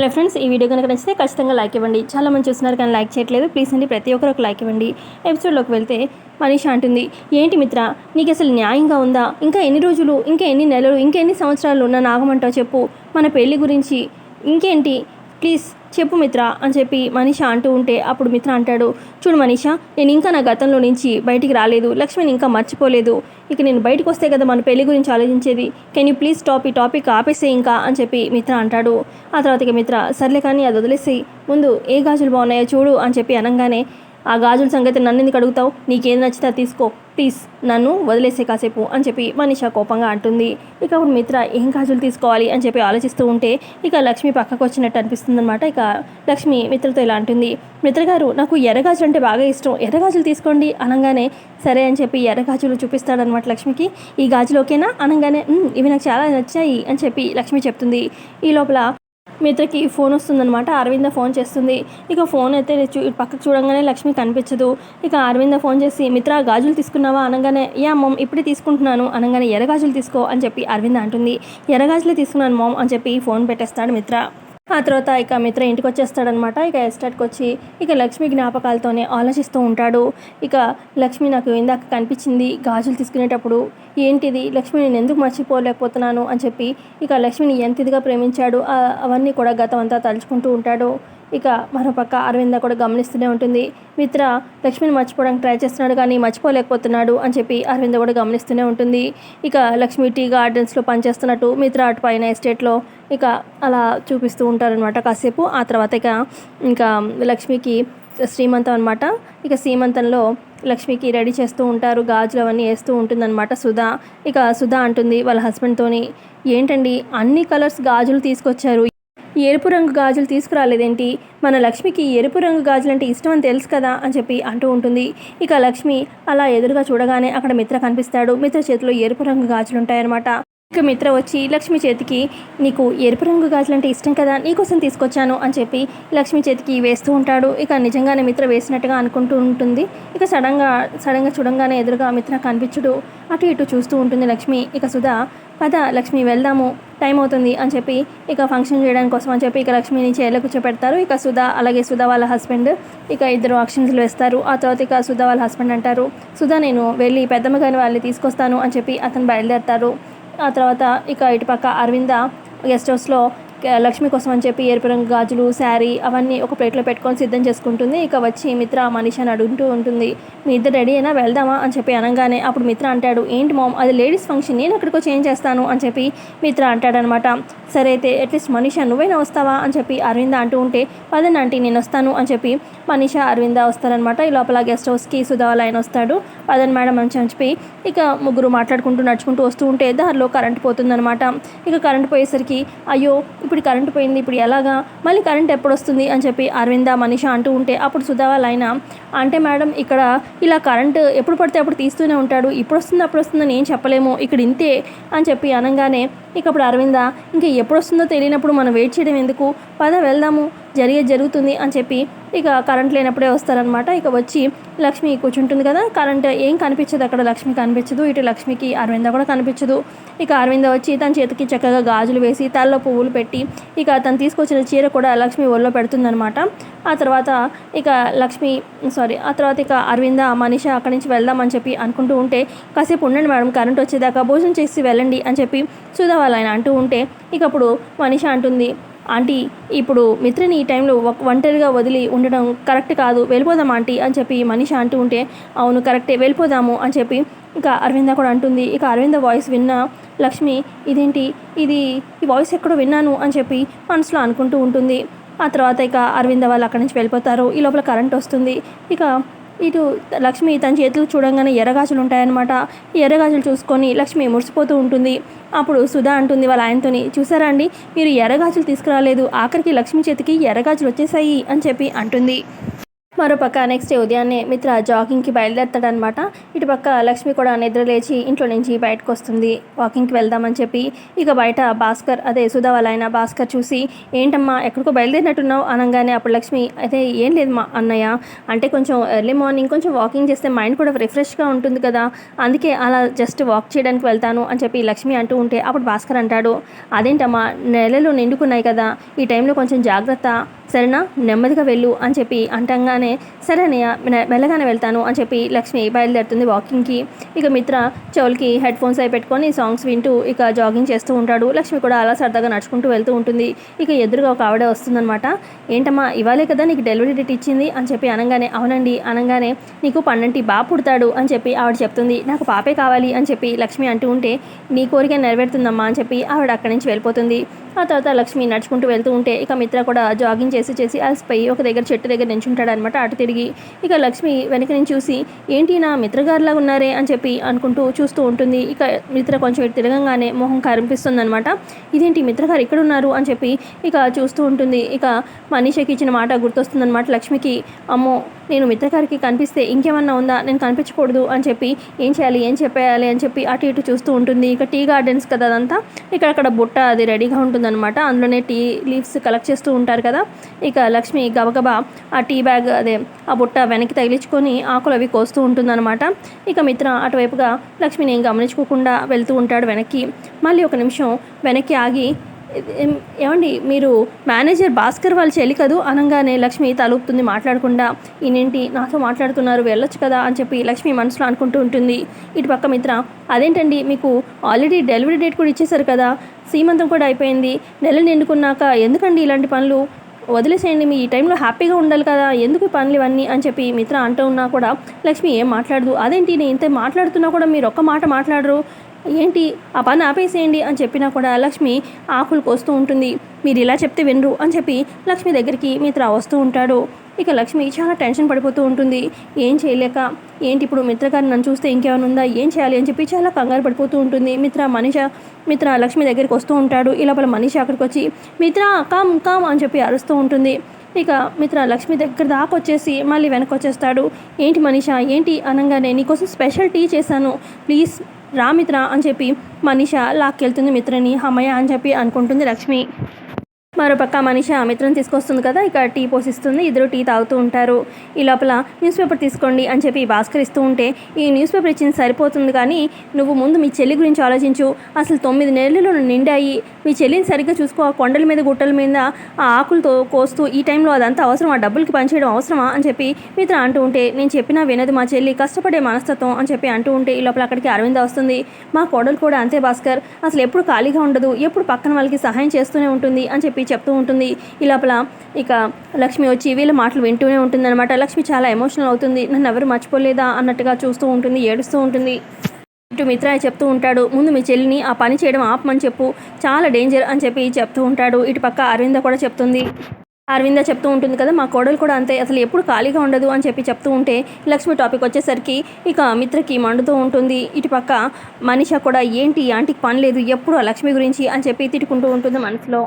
Hello friends ఈ video కనుక నచ్చితే ఖచ్చితంగా లైక్ ఇవ్వండి. చాలా మంది చూస్తున్నారు కానీ లైక్ చేయట్లేదు. ప్లీజ్ అండి ప్రతి ఒక్కరు ఒక లైక్ ఇవ్వండి. ఎపిసోడ్లోకి వెళ్తే మనీష అంటుంది ఏంటి మిత్ర నీకు అసలు న్యాయంగా ఉందా? ఇంకా ఎన్ని రోజులు ఇంకా ఎన్ని నెలలు ఇంకా ఎన్ని సంవత్సరాలు ఉన్న నాగమంటావు చెప్పు. మన పెళ్ళి గురించి ఇంకేంటి? ప్లీజ్ చెప్పు మిత్ర అని చెప్పి మనిష అంటూ ఉంటే అప్పుడు మిత్ర అంటాడు చూడు మనిష నేను ఇంకా నా గతంలో నుంచి బయటికి రాలేదు. లక్ష్మిని ఇంకా మర్చిపోలేదు. ఇక నేను బయటకు వస్తే కదా మన పెళ్ళి గురించి ఆలోచించేది. కెన్ యూ ప్లీజ్ స్టాప్ ఈ టాపిక్ ఆపేసే ఇంకా? అని చెప్పి మిత్ర అంటాడు. ఆ తర్వాత ఇక మిత్ర సర్లే కానీ అది వదిలేసి ముందు ఏ గాజులు బాగున్నాయో చూడు అని చెప్పి అనగానే ఆ గాజుల సంగతి నన్ను ఎందుకు అడుగుతావు? నీకేం నచ్చితే తీసుకో. ప్లీజ్ నన్ను వదిలేసే కాసేపు అని చెప్పి మనిష కోపంగా అంటుంది. ఇక అప్పుడు మిత్ర ఏం గాజులు తీసుకోవాలి? అని చెప్పి ఆలోచిస్తూ ఉంటే ఇక లక్ష్మి పక్కకు వచ్చినట్టు అనిపిస్తుంది అనమాట ఇక లక్ష్మి మిత్రతో ఇలా అంటుంది. మిత్ర గారు నాకు ఎర్రగాజులు అంటే బాగా ఇష్టం. ఎర్రగాజులు తీసుకోండి అనగానే. సరే అని చెప్పి ఎర్రగాజులు చూపిస్తాడనమాట లక్ష్మికి. ఈ గాజులు ఓకేనా? అనగానే ఇవి నాకు చాలా నచ్చాయి అని చెప్పి లక్ష్మి చెప్తుంది. ఈ లోపల మిత్రకి ఫోన్ వస్తుందన్నమాట. అరవింద ఫోన్ చేస్తుంది. ఇక ఫోన్ అయితే చూ పక్కకు చూడంగానే లక్ష్మి కనిపించదు. ఇక అరవింద ఫోన్ చేసి మిత్ర గాజులు తీసుకున్నావా? అనగానే యా మమ్ ఇప్పుడే తీసుకుంటున్నాను. అనగానే ఎర్రగాజులు తీసుకో అని చెప్పి అరవింద అంటుంది. ఎర్రగాజులు తీసుకున్నాను మామ్ అని చెప్పి ఫోన్ పెట్టేస్తాడు మిత్ర. ఆ తర్వాత ఇక మిత్ర ఇంటికి వచ్చేస్తాడనమాట ఇక ఎస్టేట్కి వచ్చి ఇక లక్ష్మి జ్ఞాపకాలతోనే ఆలోచిస్తూ ఉంటాడు. ఇక లక్ష్మి నాకు ఇందాక కనిపించింది గాజులు తీసుకునేటప్పుడు. ఏంటిది? లక్ష్మి నేను ఎందుకు మర్చిపోలేకపోతున్నాను అని చెప్పి ఇక లక్ష్మిని ఎంత ఇదిగా ప్రేమించాడు అవన్నీ కూడా గతం అంతా తలుచుకుంటూ ఉంటాడు. ఇక మరోపక్క అరవింద కూడా గమనిస్తూనే ఉంటుంది. మిత్ర లక్ష్మిని మర్చిపోవడానికి ట్రై చేస్తున్నాడు కానీ మర్చిపోలేకపోతున్నాడు అని చెప్పి అరవింద కూడా గమనిస్తూనే ఉంటుంది. ఇక లక్ష్మి టీ గార్డెన్స్లో పనిచేస్తున్నట్టు మిత్ర అటు పైన ఎస్టేట్లో ఇక అలా చూపిస్తూ ఉంటారనమాట కాసేపు. ఆ తర్వాత ఇక ఇంకా లక్ష్మికి శ్రీమంతం అనమాట ఇక శ్రీమంతంలో లక్ష్మికి రెడీ చేస్తూ ఉంటారు. గాజులు అవన్నీ వేస్తూ ఉంటుందన్నమాట సుధా. ఇక సుధా అంటుంది వాళ్ళ హస్బెండ్తోని ఏంటండి అన్ని కలర్స్ గాజులు తీసుకొచ్చారు. ఎరుపు రంగు గాజులు తీసుకురాలేదేంటి? మన లక్ష్మికి ఎరుపు రంగు గాజులు అంటే ఇష్టం అని తెలుసు కదా అని చెప్పి అంటూ ఉంటుంది. ఇక లక్ష్మి అలా ఎదురుగా చూడగానే అక్కడ మిత్ర కనిపిస్తాడు. మిత్ర చేతిలో ఎరుపు రంగు గాజులు ఉంటాయన్నమాట ఇక మిత్ర వచ్చి లక్ష్మి చేతికి నీకు ఎరుపు రంగు గాజులంటే ఇష్టం కదా నీకోసం తీసుకొచ్చాను అని చెప్పి లక్ష్మి చేతికి వేస్తూ ఉంటాడు. ఇక నిజంగానే మిత్ర వేసినట్టుగా అనుకుంటూ ఉంటుంది. ఇక సడన్గా సడన్గా చూడంగానే ఎదురుగా మిత్ర కనిపించుడు. అటు ఇటు చూస్తూ ఉంటుంది లక్ష్మి. ఇక సుధా పద లక్ష్మి వెళ్దాము టైం అవుతుంది అని చెప్పి ఇక ఫంక్షన్ చేయడానికి కోసం అని చెప్పి ఇక లక్ష్మిని చైర్లో కూర్చోపెడతారు. ఇక సుధా అలాగే సుధా వాళ్ళ హస్బెండ్ ఇక ఇద్దరు ఆక్షన్స్లు వేస్తారు. ఆ తర్వాత ఇక సుధా వాళ్ళ హస్బెండ్ అంటారు సుధా నేను వెళ్ళి పెద్దమ్మ గారిని వాళ్ళని తీసుకొస్తాను అని చెప్పి అతను బయలుదేరతారు. ఆ తర్వాత ఇక ఇటుపక్క అరవింద గెస్ట్ హౌస్లో లక్ష్మి కోసం అని చెప్పి ఎరుపు రంగు గాజులు శారీ అవన్నీ ఒక ప్లేట్లో పెట్టుకొని సిద్ధం చేసుకుంటుంది. ఇక వచ్చి మిత్ర మనీషాని అడుగుతూ ఉంటుంది. మీ ఇద్దరు రెడీ అయినా వెళ్దామా? అని చెప్పి అనగానే అప్పుడు మిత్ర అంటాడు ఏంటి మామ్ అది లేడీస్ ఫంక్షన్ నేను ఎక్కడికో చేంజ్ చేస్తాను అని చెప్పి మిత్ర అంటాడనమాట. సరే అయితే అట్లీస్ట్ మనిష నువ్వైనా వస్తావా? అని చెప్పి అరవింద అంటూ ఉంటే పదండి ఆంటీ నేను వస్తాను అని చెప్పి మనిష అరవింద వస్తారనమాట. ఈ లోపల గెస్ట్ హౌస్కి సుధా ఆయన వస్తాడు. పదండి మేడం అని చెప్పి ఇక ముగ్గురు మాట్లాడుకుంటూ నడుచుకుంటూ వస్తూ ఉంటే దారిలో కరెంట్ పోతుందనమాట. ఇక కరెంట్ పోయేసరికి అయ్యో ఇప్పుడు కరెంటు పోయింది ఇప్పుడు ఎలాగా? మళ్ళీ కరెంట్ ఎప్పుడు వస్తుంది అని చెప్పి అరవింద మనిష అంటూ ఉంటే అప్పుడు సుధా వాళ్ళ ఆయన అంటే మేడం ఇక్కడ ఇలా కరెంటు ఎప్పుడు పడితే అప్పుడు తీస్తూనే ఉంటాడు. ఇప్పుడు వస్తుంది అప్పుడు వస్తుందని ఏం చెప్పలేము. ఇక్కడ ఇంతే అని చెప్పి అనగానే ఇక అప్పుడు అరవింద ఇంకా ఎప్పుడు వస్తుందో తెలియనప్పుడు మనం వెయిట్ చేయడం ఎందుకు? పద వెళ్దాము. జరిగే జరుగుతుంది అని చెప్పి ఇక కరెంట్ లేనప్పుడే వస్తారనమాట ఇక వచ్చి లక్ష్మి కూర్చుంటుంది కదా కరెంట్ ఏం కనిపించదు అక్కడ లక్ష్మి కనిపించదు. ఇటు లక్ష్మికి అరవింద కూడా కనిపించదు. ఇక అరవింద వచ్చి తన చేతికి చక్కగా గాజులు వేసి తలలో పువ్వులు పెట్టి ఇక తను తీసుకొచ్చిన చీర కూడా లక్ష్మి ఒళ్ళో పెడుతుందనమాట ఆ తర్వాత ఇక లక్ష్మి సారీ ఆ తర్వాత ఇక అరవింద మనిష అక్కడి నుంచి వెళ్దామని చెప్పి అనుకుంటూ ఉంటే కాసేపు ఉండండి మేడం కరెంట్ వచ్చేదాకా భోజనం చేసి వెళ్ళండి అని చెప్పి సుధా వాళ్ళ ఆయన అంటూ ఉంటే ఇక అప్పుడు మనిష అంటుంది ఆంటీ ఇప్పుడు మిత్రని ఈ టైంలో ఒంటరిగా వదిలి ఉండడం కరెక్ట్ కాదు వెళ్ళిపోదాం ఆంటీ అని చెప్పి మనిషి అంటూ ఉంటే అవును కరెక్టే వెళ్ళిపోదాము అని చెప్పి ఇక అరవింద కూడా అంటుంది. ఇక అరవింద వాయిస్ విన్న లక్ష్మి ఇదేంటి? ఇది ఈ వాయిస్ ఎక్కడో విన్నాను అని చెప్పి మనసులో అనుకుంటూ ఉంటుంది. ఆ తర్వాత ఇక అరవింద వాళ్ళు అక్కడి నుంచి వెళ్ళిపోతారు. ఈ లోపల కరెంట్ వస్తుంది. ఇక ఇటు లక్ష్మి తన చేతులు చూడంగానే ఎర్రగాజులు ఉంటాయన్నమాట. ఎర్రగాజులు చూసుకొని లక్ష్మి మురిసిపోతూ ఉంటుంది. అప్పుడు సుధా అంటుంది వాళ్ళ ఆయనతోని చూసారా అండి మీరు ఎర్రగాజులు తీసుకురాలేదు. ఆఖరికి లక్ష్మి చేతికి ఎర్రగాజులు వచ్చేసాయి అని చెప్పి అంటుంది. మరోపక్క నెక్స్ట్ డే ఉదయాన్నే మిత్ర జాగింగ్కి బయలుదేరతాడనమాట ఇటుపక్క లక్ష్మి కూడా నిద్ర లేచి ఇంట్లో నుంచి బయటకు వస్తుంది వాకింగ్కి వెళ్దామని చెప్పి ఇక బయట భాస్కర్ అదే సుధా వాళ్ళ ఆయన భాస్కర్ చూసి ఏంటమ్మా ఎక్కడికో బయలుదేరినట్టున్నావు? అనగానే అప్పుడు లక్ష్మి అదే ఏం లేదు మా అన్నయ్య. అంటే కొంచెం ఎర్లీ మార్నింగ్ కొంచెం వాకింగ్ చేస్తే మైండ్ కూడా రిఫ్రెష్గా ఉంటుంది కదా. అందుకే అలా జస్ట్ వాక్ చేయడానికి వెళ్తాను అని చెప్పి లక్ష్మి అంటూ ఉంటే అప్పుడు భాస్కర్ అంటాడు అదేంటమ్మా నెలలు నిండుకున్నాయి కదా. ఈ టైంలో కొంచెం జాగ్రత్త. సరేనా? నెమ్మదిగా వెళ్ళు అని చెప్పి అంటంగానే సరే అన్నయ్య మె- మెల్లగానే వెళ్తాను అని చెప్పి లక్ష్మి బయలుదేరుతుంది వాకింగ్కి ఇక మిత్ర చెవులకి హెడ్ ఫోన్స్ అయి పెట్టుకొని సాంగ్స్ వింటూ ఇక జాగింగ్ చేస్తూ ఉంటాడు. లక్ష్మి కూడా అలా సరదాగా నడుచుకుంటూ వెళ్తూ ఉంటుంది. ఇక ఎదురుగా ఒక ఆవిడ వస్తుందన్నమాట. ఏంటమ్మా ఇవాళే కదా నీకు డెలివరీ డేట్ ఇచ్చింది అని చెప్పి అనగానే అవునండి అనగానే నీకు పన్నంటి బాబు పుడతాడు అని చెప్పి ఆవిడ చెప్తుంది. నాకు పాపే కావాలి అని చెప్పి లక్ష్మి అంటూ ఉంటే నీ కోరిక నెరవేరుతుందమ్మా అని చెప్పి ఆవిడ అక్కడి నుంచి వెళ్ళిపోతుంది. ఆ తర్వాత లక్ష్మి నడుచుకుంటూ వెళ్తూ ఉంటే ఇక మిత్ర కూడా జాగింగ్ చేసి చేసి అలసిపోయి ఒక దగ్గర చెట్టు దగ్గర నించుంటాడు అనమాట అటు తిరిగి ఇక లక్ష్మి వెనక నుంచి చూసి ఏంటి నా మిత్రగారిలాగా ఉన్నారే? అని చెప్పి అనుకుంటూ చూస్తూ ఉంటుంది. ఇక మిత్ర కొంచెం ఇటు తిరగంగానే మొహం కనిపిస్తుంది అనమాట ఇదేంటి మిత్రగారు ఇక్కడ ఉన్నారు? అని చెప్పి ఇక చూస్తూ ఉంటుంది. ఇక మనీషకి ఇచ్చిన మాట గుర్తొస్తుందనమాట లక్ష్మికి. అమ్మో నేను మిత్రగారికి కనిపిస్తే ఇంకేమన్నా ఉందా? నేను కనిపించకూడదు. అని చెప్పి ఏం చేయాలి? ఏం చెప్పేయాలి? అని చెప్పి అటు ఇటు చూస్తూ ఉంటుంది. ఇక టీ గార్డెన్స్ కదా అదంతా. ఇక్కడ అక్కడ బుట్ట అది రెడీగా ఉంటుంది. ఉంటుందన్నమాట అందులోనే టీ లీవ్స్ కలెక్ట్ చేస్తూ ఉంటారు కదా. ఇక లక్ష్మి గబగబా ఆ టీ బ్యాగ్ అదే ఆ బుట్ట వెనక్కి తగిలించుకొని ఆకులు అవి కోస్తూ ఉంటుందన్నమాట. ఇక మిత్ర అటువైపుగా లక్ష్మిని గమనించుకోకుండా వెళ్తూ ఉంటాడు వెనక్కి. మళ్ళీ ఒక నిమిషం వెనక్కి ఆగి ఏమండి మీరు మేనేజర్ భాస్కర్ వాళ్ళ చెల్లి కదూ? అనగానే లక్ష్మి తలుపుతుంది మాట్లాడకుండా. ఈయనేంటి? నాతో మాట్లాడుతున్నారు వెళ్ళొచ్చు కదా అని చెప్పి లక్ష్మి మనసులో అనుకుంటూ ఉంటుంది. ఇటు పక్క మిత్ర అదేంటండి మీకు ఆల్రెడీ డెలివరీ డేట్ కూడా ఇచ్చేశారు కదా? సీమంతం కూడా అయిపోయింది. నెల నిండుకున్నాక ఎందుకండి ఇలాంటి పనులు? వదిలేసేయండి మీ ఈ టైంలో హ్యాపీగా ఉండాలి కదా. ఎందుకు పనులు ఇవన్నీ? అని చెప్పి మిత్ర అంటూ ఉన్నా కూడా లక్ష్మి ఏం మాట్లాడదు. అదేంటి? నేను ఇంత మాట్లాడుతున్నా కూడా మీరు ఒక్క మాట మాట్లాడరు. ఏంటి? ఆ పని ఆపేసేయండి అని చెప్పినా కూడా లక్ష్మి ఆకులు కోస్తూ ఉంటుంది. మీరు ఇలా చెప్తే వినరు అని చెప్పి లక్ష్మి దగ్గరికి మిత్ర వస్తూ ఉంటాడు. ఇక లక్ష్మి చాలా టెన్షన్ పడిపోతూ ఉంటుంది. ఏం చేయలేక? ఏంటి ఇప్పుడు మిత్ర గారు నన్ను చూస్తే ఇంకేమైనా ఉందా? ఏం చేయాలి అని చెప్పి చాలా కంగారు పడిపోతూ ఉంటుంది. మిత్ర మనిష మిత్ర లక్ష్మి దగ్గరికి వస్తూ ఉంటాడు. ఈ లోపల మనిషి అక్కడికి వచ్చి మిత్ర కామ్ కామ్ అని చెప్పి అరుస్తూ ఉంటుంది. ఇక మిత్ర లక్ష్మి దగ్గర దాకా వచ్చేసి మళ్ళీ వెనక్కి వచ్చేస్తాడు. ఏంటి మనిష? ఏంటి? అనగానే నీకోసం స్పెషల్ టీ చేశాను. ప్లీజ్ రా మిత్ర అని చెప్పి మనీష లాక్కెళ్తుంది మిత్రని హమయ్య అని చెప్పి అనుకుంటుంది లక్ష్మి. మరోపక్క మనిషి ఆ మిత్రం తీసుకొస్తుంది కదా ఇక టీ పోసిస్తుంది ఇద్దరు టీ తాగుతూ ఉంటారు. ఈ లోపల న్యూస్ పేపర్ తీసుకోండి అని చెప్పి భాస్కర్ ఇస్తూ ఉంటే ఈ న్యూస్ పేపర్ ఇచ్చింది సరిపోతుంది కానీ నువ్వు ముందు మీ చెల్లి గురించి ఆలోచించు. అసలు తొమ్మిది నెలలు నిండాయి. మీ చెల్లిని సరిగ్గా చూసుకో ఆ కొండల మీద గుట్టల మీద ఆ ఆకులతో కోస్తూ ఈ టైంలో అదంతా అవసరం ఆ డబ్బులకి పనిచేయడం అవసరమా అని చెప్పి మిత్ర అంటూ ఉంటే నేను చెప్పినా వినదు మా చెల్లి కష్టపడే మనస్తత్వం అని చెప్పి అంటూ ఉంటే ఈ లోపల అక్కడికి అరవింద వస్తుంది. మా కోడలు కూడా అంతే భాస్కర్. అసలు ఎప్పుడు ఖాళీగా ఉండదు ఎప్పుడు పక్కన వాళ్ళకి సహాయం చేస్తూనే ఉంటుంది అని చెప్పి చెప్తూ ఉంటుంది. ఈ లోపల ఇక లక్ష్మి వచ్చి వీళ్ళ మాటలు వింటూనే ఉంటుంది అనమాట లక్ష్మి చాలా ఎమోషనల్ అవుతుంది. నన్ను ఎవరు మర్చిపోలేదా అన్నట్టుగా చూస్తూ ఉంటుంది ఏడుస్తూ ఉంటుంది. ఇటు మిత్రాయ చెప్తూ ఉంటాడు ముందు మీ చెల్లిని ఆ పని చేయడం ఆపమని చెప్పు. చాలా డేంజర్ అని చెప్పి చెప్తూ ఉంటాడు. ఇటు పక్క అరవింద కూడా చెప్తుంది. అరవింద చెప్తూ ఉంటుంది కదా మా కోడలు కూడా అంతే. అసలు ఎప్పుడు ఖాళీగా ఉండదు అని చెప్పి చెప్తూ ఉంటే లక్ష్మి టాపిక్ వచ్చేసరికి ఇక మిత్రకి మండుతూ ఉంటుంది. ఇటు పక్క మనిష కూడా ఏంటి ఆంటీకి పని లేదు. ఎప్పుడు ఆ లక్ష్మి గురించి అని చెప్పి తిట్టుకుంటూ ఉంటుంది మనసులో.